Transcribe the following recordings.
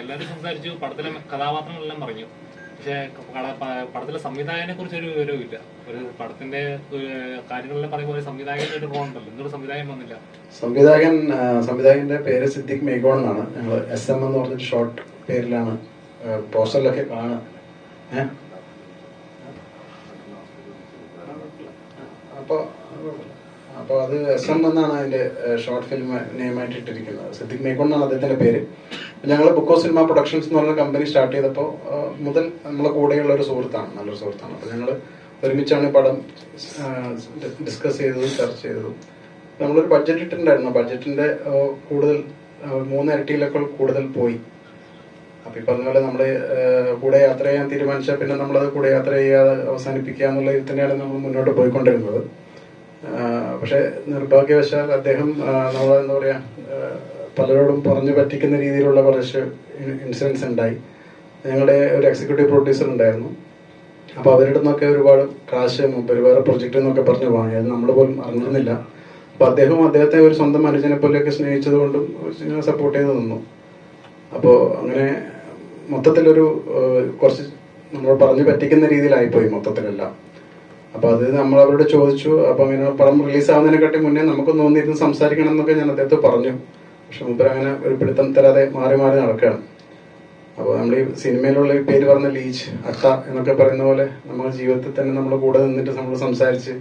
എല്ലാവരും സംസാരിച്ചു. പടത്തിലെ കഥാപാത്രങ്ങളെല്ലാം പറഞ്ഞു. പക്ഷേ പടത്തിലെ സംവിധായകനെ കുറിച്ച് ഒരു വിവരവും ഇല്ല ഒരു പടത്തിന്റെ കാര്യങ്ങളെല്ലാം പറയുമ്പോൾ ഒരു സംവിധായകനായിട്ട് പോകണ്ടല്ലോ എന്തൊരു സംവിധായകൻ വന്നില്ല. സംവിധായകൻ സംവിധായകന്റെ പേര് സിദ്ദിഖ് മേഗോൺ എന്നാണ്. ഞങ്ങൾ എസ് എം എന്ന് പറഞ്ഞൊരു ഷോർട്ട് പേരിലാണ് പോസ്റ്ററിലൊക്കെ കാണാൻ അപ്പോൾ അപ്പോൾ അത് എസ് എം എന്നാണ് അതിന്റെ ഷോർട്ട് ഫിലിം നെയിമായിട്ട് ഇട്ടിരിക്കുന്നത്. സിദ്ദിഖ് മേഗോൺ എന്നാണ് അദ്ദേഹത്തിന്റെ പേര്. ഞങ്ങൾ ബുക്കോ സിനിമ പ്രൊഡക്ഷൻസ് എന്ന് പറഞ്ഞ കമ്പനി സ്റ്റാർട്ട് ചെയ്തപ്പോൾ മുതൽ നമ്മളെ കൂടെയുള്ള ഒരു സുഹൃത്താണ് നല്ലൊരു സുഹൃത്താണ്. അപ്പോൾ ഞങ്ങൾ ഒരുമിച്ചാണ് പടം ഡിസ്കസ് ചെയ്തതും ചർച്ച ചെയ്തതും. നമ്മളൊരു ബഡ്ജറ്റ് ഇട്ടിട്ടുണ്ടായിരുന്നു. ബഡ്ജറ്റിന്റെ ആ, കൂടുതൽ മൂന്ന് മൂന്നിരട്ടിയിലൊക്കെ കൂടുതൽ പോയി. അപ്പോൾ ഈ പറഞ്ഞ പോലെ നമ്മൾ കൂടെ യാത്ര ചെയ്യാൻ തീരുമാനിച്ചാൽ പിന്നെ നമ്മളത് കൂടെ യാത്ര ചെയ്യാതെ അവസാനിപ്പിക്കുക എന്നുള്ള ഇതിൽ തന്നെയാണ് നമ്മൾ മുന്നോട്ട് പോയിക്കൊണ്ടിരുന്നത്. പക്ഷേ നിർഭാഗ്യവശാൽ അദ്ദേഹം നമ്മളെന്താ നമ്മളെ എന്താ പറയാ ആ, പലരോടും പറഞ്ഞു പറ്റിക്കുന്ന രീതിയിലുള്ള കുറച്ച് ഇൻസിഡൻസ് ഉണ്ടായി. ഞങ്ങളുടെ ഒരു എക്സിക്യൂട്ടീവ് പ്രൊഡ്യൂസർ ഉണ്ടായിരുന്നു. അപ്പോൾ അവരുടെ നിന്നൊക്കെ ഒരുപാട് കാശ് മുമ്പ് വേറെ പ്രൊജക്റ്റ് എന്നൊക്കെ പറഞ്ഞു വാങ്ങിയത് നമ്മൾ പോലും അറിഞ്ഞിരുന്നില്ല. അപ്പോൾ അദ്ദേഹം അദ്ദേഹത്തെ ഒരു സ്വന്തം അനുജനെ പോലെയൊക്കെ സ്നേഹിച്ചതുകൊണ്ടും സപ്പോർട്ട് ചെയ്ത് നിന്നു. അപ്പോൾ അങ്ങനെ മൊത്തത്തിലൊരു കുറച്ച് നമ്മൾ പറഞ്ഞു പറ്റിക്കുന്ന രീതിയിലായിപ്പോയി മൊത്തത്തിലെല്ലാം. അപ്പോൾ അത് നമ്മൾ അവരോട് ചോദിച്ചു. അപ്പോൾ അങ്ങനെ പടം റിലീസ് ആവുന്നതിനെക്കാട്ടി മുന്നേ നമുക്ക് തോന്നിയിരുന്ന് സംസാരിക്കണം എന്നൊക്കെ ഞാൻ അദ്ദേഹത്തെ പറഞ്ഞു. പക്ഷെ മുമ്പ് അങ്ങനെ ഒരു പിടുത്തം തരാതെ മാറി മാറി നടക്കുകയാണ്. അപ്പോൾ നമ്മൾ ഈ സിനിമയിലുള്ള ഈ പേര് പറഞ്ഞ ലീച്ച് അട്ട എന്നൊക്കെ പറയുന്ന പോലെ നമ്മുടെ ജീവിതത്തിൽ തന്നെ നമ്മൾ കൂടെ നിന്നിട്ട് നമ്മൾ സംസാരിച്ച്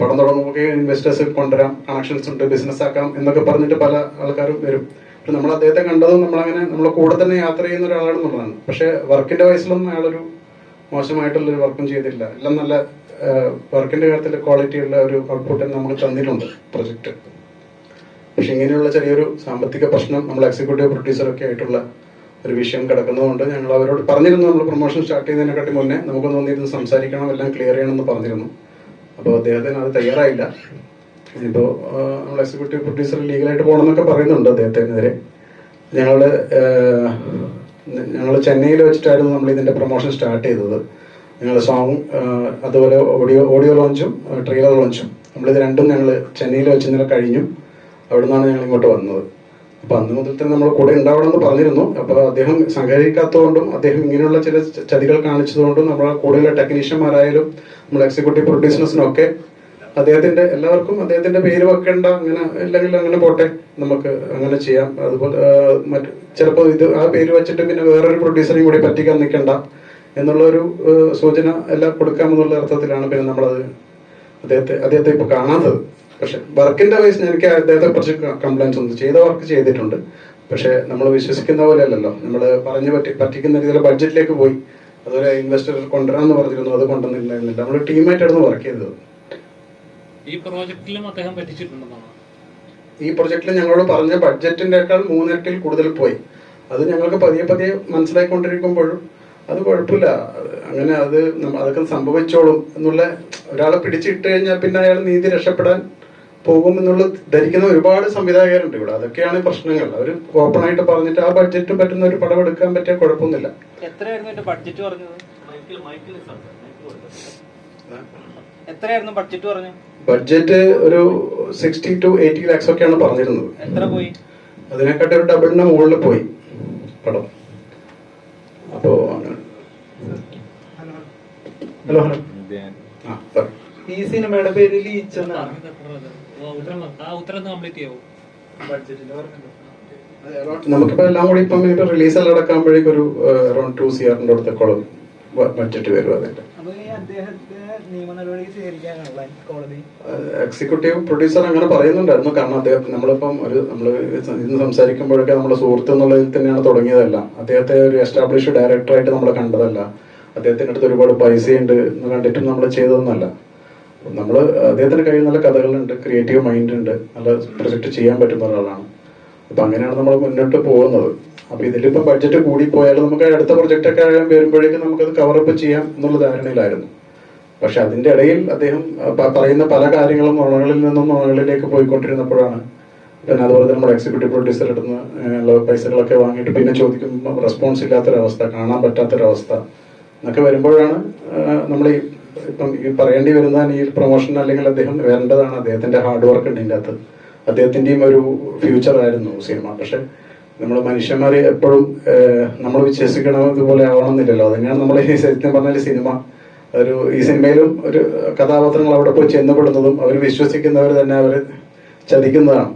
പടം തുടങ്ങുമ്പോൾ ഇൻവെസ്റ്റേഴ്സ് കൊണ്ടുവരാം കണക്ഷൻസ് ഉണ്ട് ബിസിനസ് ആക്കാം എന്നൊക്കെ പറഞ്ഞിട്ട് പല ആൾക്കാരും വരും. പക്ഷെ നമ്മൾ അദ്ദേഹത്തെ കണ്ടതും നമ്മളങ്ങനെ നമ്മളെ കൂടെ തന്നെ യാത്ര ചെയ്യുന്ന ഒരാളാണെന്നുള്ളതാണ്. പക്ഷെ വർക്കിന്റെ വയസ്സിലൊന്നും അയാളൊരു മോശമായിട്ടുള്ള ഒരു വർക്കും ചെയ്തിട്ടില്ല. എല്ലാം നല്ല വർക്കിന്റെ കാര്യത്തിൽ ക്വാളിറ്റിയുള്ള ഒരു ഔട്ട്പുട്ട് നമ്മൾ തന്നിട്ടുണ്ട് പ്രൊജക്ട് പക്ഷെ ഇങ്ങനെയുള്ള ചെറിയൊരു സാമ്പത്തിക പ്രശ്നം നമ്മൾ എക്സിക്യൂട്ടീവ് പ്രൊഡ്യൂസറൊക്കെ ആയിട്ടുള്ള ഒരു വിഷയം കിടക്കുന്നതുകൊണ്ട് ഞങ്ങൾ അവരോട് പറഞ്ഞിരുന്നു നമ്മൾ പ്രൊമോഷൻ സ്റ്റാർട്ട് ചെയ്യുന്നതിനെക്കാട്ടി മുന്നേ നമുക്കൊന്ന് വന്നിരുന്ന് സംസാരിക്കണം എല്ലാം ക്ലിയർ ചെയ്യണമെന്ന് പറഞ്ഞിരുന്നു. അപ്പോൾ അദ്ദേഹത്തിന് അത് തയ്യാറായില്ല. ഇനിയിപ്പോൾ നമ്മൾ എക്സിക്യൂട്ടീവ് പ്രൊഡ്യൂസർ ലീഗലായിട്ട് പോകണമെന്നൊക്കെ പറയുന്നുണ്ട് അദ്ദേഹത്തിനെതിരെ. ഞങ്ങൾ ഞങ്ങൾ ചെന്നൈയിൽ വെച്ചിട്ടായിരുന്നു നമ്മൾ ഇതിന്റെ പ്രൊമോഷൻ സ്റ്റാർട്ട് ചെയ്തത്. ഞങ്ങൾ സോങ് അതുപോലെ ഓഡിയോ ഓഡിയോ ലോഞ്ചും ട്രെയിലർ ലോഞ്ചും നമ്മളിത് രണ്ടും ഞങ്ങൾ ചെന്നൈയിൽ വെച്ച് കഴിഞ്ഞു. അവിടെ നിന്നാണ് ഞങ്ങൾ ഇങ്ങോട്ട് വന്നത്. അപ്പൊ അന്ന് മുതൽ തന്നെ നമ്മൾ കൂടെ ഉണ്ടാവണം എന്ന് പറഞ്ഞിരുന്നു. അപ്പൊ അദ്ദേഹം സഹകരിക്കാത്തതുകൊണ്ടും അദ്ദേഹം ഇങ്ങനെയുള്ള ചില ചതികൾ കാണിച്ചതുകൊണ്ടും നമ്മളെ കൂടെയുള്ള ടെക്നീഷ്യന്മാരായാലും നമ്മൾ എക്സിക്യൂട്ടീവ് പ്രൊഡ്യൂസേഴ്സിനൊക്കെ അദ്ദേഹത്തിന്റെ എല്ലാവർക്കും അദ്ദേഹത്തിന്റെ പേര് വെക്കേണ്ട അങ്ങനെ അല്ലെങ്കിൽ അങ്ങനെ പോട്ടെ നമുക്ക് അങ്ങനെ ചെയ്യാം. അതുപോലെ മറ്റു ചിലപ്പോൾ ഇത് ആ പേര് വെച്ചിട്ട് പിന്നെ വേറൊരു പ്രൊഡ്യൂസറിനും കൂടി പറ്റിക്കാൻ നിൽക്കണ്ട എന്നുള്ള ഒരു സൂചന എല്ലാം കൊടുക്കാമെന്നുള്ള അർത്ഥത്തിലാണ് പിന്നെ നമ്മളത് അദ്ദേഹത്തെ അദ്ദേഹത്തെ ഇപ്പൊ കാണാത്തത്. പക്ഷെ വർക്കിന്റെ വൈസ് എനിക്ക് അദ്ദേഹത്തെ കുറച്ച് കംപ്ലൈൻസ് ഉണ്ട്. ചെയ്ത വർക്ക് ചെയ്തിട്ടുണ്ട്. പക്ഷെ നമ്മൾ വിശ്വസിക്കുന്ന പോലെ അല്ലല്ലോ. നമ്മൾ പറഞ്ഞു പറ്റി പറ്റിക്കുന്ന രീതിയിൽ ബഡ്ജറ്റിലേക്ക് പോയി. അതുപോലെ ഇൻവെസ്റ്റർ കൊണ്ടുവരാന്ന് പറഞ്ഞിരുന്നു അത് കൊണ്ടുവന്നില്ല നമ്മൾ ടീമായിട്ടായിരുന്നു വർക്ക് ചെയ്തത്. ഈ പ്രോജക്റ്റിലും അദ്ദേഹം പറ്റിച്ചിട്ടുണ്ടെന്നാണ്? ഈ പ്രോജക്റ്റിൽ ഞങ്ങളോട് പറഞ്ഞ ബഡ്ജറ്റിന്റെക്കാൾ മൂന്നിരട്ടിൽ കൂടുതൽ പോയി. അത് ഞങ്ങൾക്ക് പതിയെ പതിയെ മനസ്സിലായിക്കൊണ്ടിരിക്കുമ്പോഴും അത് കുഴപ്പമില്ല. അങ്ങനെ അത് അതൊക്കെ സംഭവിച്ചോളും എന്നുള്ള ഒരാളെ പിടിച്ചിട്ട് കഴിഞ്ഞാൽ പിന്നെ അയാൾ നീതി രക്ഷപ്പെടാൻ പോകും എന്നുള്ള ധരിക്കുന്ന ഒരുപാട് സംവിധായകരുണ്ട് ഇവിടെ. അതൊക്കെയാണ് പ്രശ്നങ്ങൾ. അവർ ഓപ്പൺ ആയിട്ട് പറഞ്ഞിട്ട് ആ ബഡ്ജറ്റ് പറ്റുന്ന ഒരു പടം എടുക്കാൻ പറ്റിയ കുഴപ്പമൊന്നുമില്ല. എത്രയായിരുന്നു ബഡ്ജറ്റ് പറഞ്ഞത്? എത്രയായിരുന്നു ബഡ്ജറ്റ് പറഞ്ഞു ബഡ്ജറ്റ് ഒരു സിക്സ്റ്റി ടു എയ്റ്റി ലാക്സ് ഒക്കെയാണ് പറഞ്ഞിരുന്നത്. എത്ര പോയി? അതിനെക്കാട്ടി ഒരു ഡബിളിന്റെ മുകളിൽ പോയി പടം. അപ്പോ ഹലോ. ഹലോ ആ പറ. ഈ സിനിമയുടെ പേര് ലീച്ച് എന്നാണ്. നമുക്കിപ്പോ എല്ലാം കൂടി ഇപ്പം ഇപ്പൊ റിലീസ് എല്ലാം അടക്കാകുമ്പോഴേക്കും ഒരു അറൌണ്ട് ടു സിയറിന്റെ അടുത്തേക്കോളം ബഡ്ജറ്റ് വരും അതിന്റെ. എക്സിക്യൂട്ടീവ് പ്രൊഡ്യൂസർ അങ്ങനെ പറയുന്നുണ്ടായിരുന്നു. കാരണം അദ്ദേഹം നമ്മളിപ്പം ഒരു നമ്മൾ ഇന്ന് സംസാരിക്കുമ്പോഴൊക്കെ നമ്മുടെ സുഹൃത്ത് എന്നുള്ളതിൽ തന്നെയാണ് തുടങ്ങിയതല്ല. അദ്ദേഹത്തെ ഒരു എസ്റ്റാബ്ലിഷ്ഡ് ഡയറക്ടറായിട്ട് നമ്മൾ കണ്ടതല്ല. അദ്ദേഹത്തിന്റെ അടുത്ത് ഒരുപാട് പൈസയുണ്ട് എന്ന് കണ്ടിട്ടും നമ്മൾ ചെയ്തതൊന്നല്ല നമ്മൾ അദ്ദേഹത്തിന്റെ കയ്യിൽ നല്ല കഥകളുണ്ട് ക്രിയേറ്റീവ് മൈൻഡ് ഉണ്ട് നല്ല പ്രൊജക്റ്റ് ചെയ്യാൻ പറ്റുന്ന ഒരാളാണ്. അപ്പം അങ്ങനെയാണ് നമ്മൾ മുന്നോട്ട് പോകുന്നത്. അപ്പോൾ ഇതിലിപ്പം ബഡ്ജറ്റ് കൂടി പോയാൽ നമുക്ക് അടുത്ത പ്രൊജക്റ്റൊക്കെ ആകാൻ വരുമ്പോഴേക്കും നമുക്കത് കവറപ്പ് ചെയ്യാം എന്നുള്ള ധാരണയിലായിരുന്നു. പക്ഷെ അതിന്റെ ഇടയിൽ അദ്ദേഹം പറയുന്ന പല കാര്യങ്ങളും നുണകളിൽ നിന്നും നുണകളിലേക്ക് പോയിക്കൊണ്ടിരുന്നപ്പോഴാണ് പിന്നെ അതുപോലെ തന്നെ നമ്മുടെ എക്സിക്യൂട്ടീവ് പ്രൊഡ്യൂസർ അടുത്ത് പൈസകളൊക്കെ വാങ്ങിയിട്ട് പിന്നെ ചോദിക്കുമ്പോൾ റെസ്പോൺസ് ഇല്ലാത്തൊരവസ്ഥ കാണാൻ പറ്റാത്തൊരവസ്ഥ എന്നൊക്കെ വരുമ്പോഴാണ് നമ്മൾ ഈ ഇപ്പം ഈ പറയേണ്ടി വരുന്ന ഈ പ്രൊമോഷൻ അല്ലെങ്കിൽ അദ്ദേഹം വരേണ്ടതാണ്. അദ്ദേഹത്തിന്റെ ഹാർഡ് വർക്ക് ഉണ്ട് ഇതിന്റെ അകത്ത്. അദ്ദേഹത്തിന്റെയും ഒരു ഫ്യൂച്ചർ ആയിരുന്നു സിനിമ. പക്ഷെ നമ്മൾ മനുഷ്യന്മാർ എപ്പോഴും നമ്മൾ വിശ്വസിക്കണം ഇതുപോലെ ആവണമെന്നില്ലല്ലോ. അതന്നെയാണ് നമ്മൾ ഈ സത്യം പറഞ്ഞാൽ സിനിമ. ഒരു ഈ സിനിമയിലും ഒരു കഥാപാത്രങ്ങൾ അവിടെ പോയി ചെന്നപ്പെടുന്നതും അവർ വിശ്വസിക്കുന്നവർ തന്നെ അവർ ചതിക്കുന്നതാണ്.